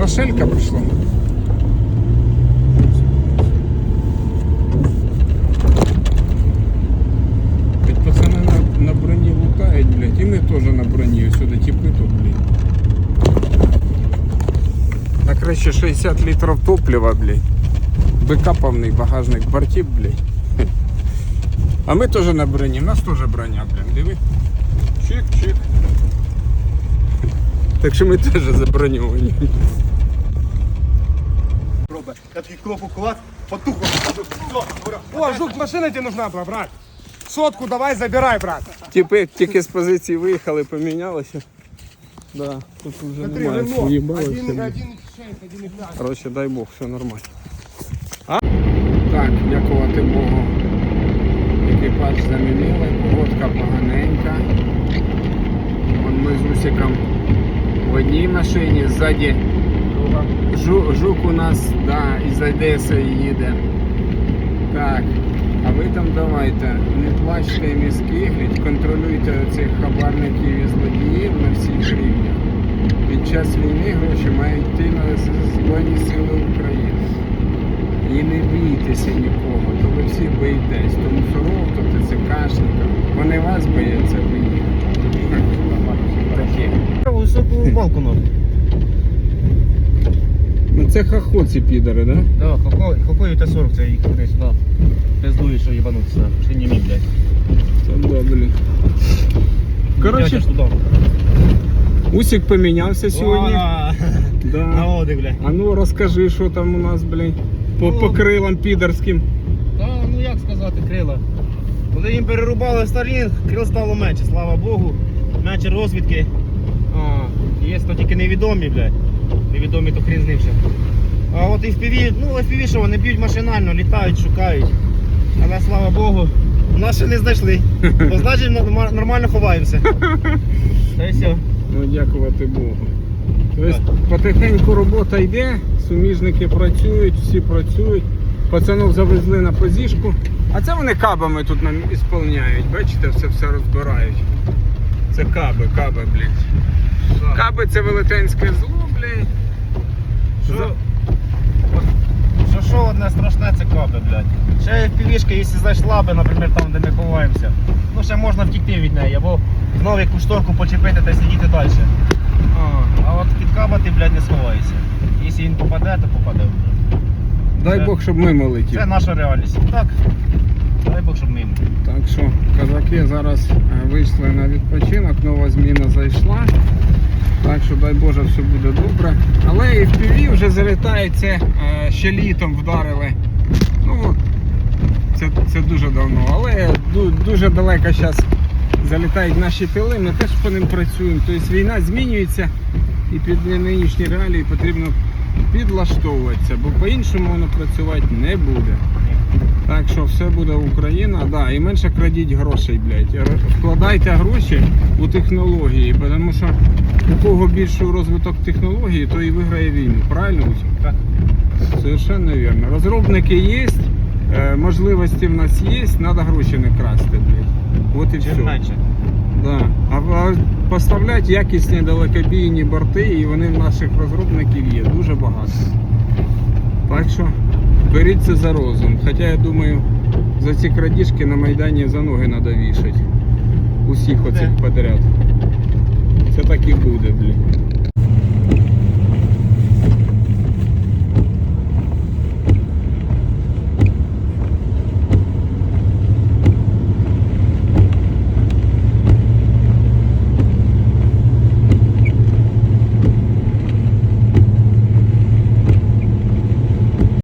Рошелька прийшло. Ведь пацани на, на броні лутають, блядь, і ми теж на броні. Ось Сюди тіпи тут, блядь. На краще 60 літрів топлива, блядь. БК повний багажник бортів, блядь. А ми теж на броні, у нас теж броня, блядь, диви. Чик-чик. Так що ми теж заброньовані. Роба. Я такий кнопку клад, потухло. О, жук, машина тебе нужна была, брат. Сотку давай забирай, брат. Типи тільки з позиції виїхали, помінялися. Да, тут вже Смотри, немає. Рено. В'їбалося. 1,6, блін. 1,5. Коротше, дай Бог, все нормально. А? Так, дякувати Богу. Екіпаж замінили, погодка поганенька. Вон ми з Усиком в одній машині, ззаді жу, жук у нас да, із Одеси їде. Так, а ви там давайте, не плачте і не скигліть, контролюйте цих хабарників і злодіїв на всіх рівнях. Під час війни гроші мають йти на Збройні Сили України. І не бійтеся нікого, то ви всі боїтесь. То мусоров, то ТЦКшника. Вони вас бояться, ви їх. Високу балку надо. Ну це хахоці підари, да? Да, какой Т-40 це їх туди сюди. Пиздує, що їбануться. Ще не мій, блядь. Це да, блін. Коротше, туди. Усік помінявся сьогодні. Да. Наводи, блядь. А ну розкажи, що там у нас, блін, по, по крилам підарським. Та, ну як сказати, крила. Коли їм перерубали Starlink, крил стало менше, слава Богу. Менше розвідки. А, є то тільки невідомі, блядь. Невідомі то хрін з ним ще. А от FPV, ну FPV що вони б'ють машинально, літають, шукають. Але слава Богу, нас ще не знайшли. Бо значить нормально ховаємося. Та й все. Ну, дякувати Богу. Тобто потихеньку робота йде, суміжники працюють, всі працюють. Пацанов завезли на позішку. А це вони кабами тут нам ісполняють. Бачите, все все розбирають. Це каби, каби, блядь. Каби це велетенське зло, блядь. Що? Що що одне страшне це каби, блядь. Ще FPV-шка, якщо зайшла би, наприклад, там, де ми ховаємося, ну ще можна втікти від неї, або знову якусь шторку почепити та сидіти далі. А, а от під каба ти, блядь, не сховаєшся. Якщо він попаде, то попаде. Дай Це- Бог, щоб мимо летів. Це наша реальність. Так. Дай Бог, щоб мимо. Так що казаки зараз е, вийшли на відпочинок, нова зміна зайшла. Так що дай Боже, все буде добре. Але і в піві вже залітають це е, ще літом вдарили. Ну, це, це дуже давно. Але дуже далеко зараз залітають наші тили, ми теж по ним працюємо. Тобто війна змінюється і під нинішні реалії потрібно підлаштовуватися, бо по-іншому воно працювати не буде. Так що все буде Україна, да, і менше крадіть грошей, блядь. Вкладайте гроші у технології, тому що у кого більший розвиток технології, то і виграє війну. Правильно? Так. Совершенно вірно. Розробники є, е, можливості в нас є, треба гроші не красти, блядь. От і все. менше. Да. А, поставляти якісні далекобійні борти, і вони в наших розробників є дуже багато. Так що беріть це за розум. Хоча я думаю, за ці крадіжки на Майдані за ноги треба вішати. Усіх оцих подряд. Це так і буде, блін.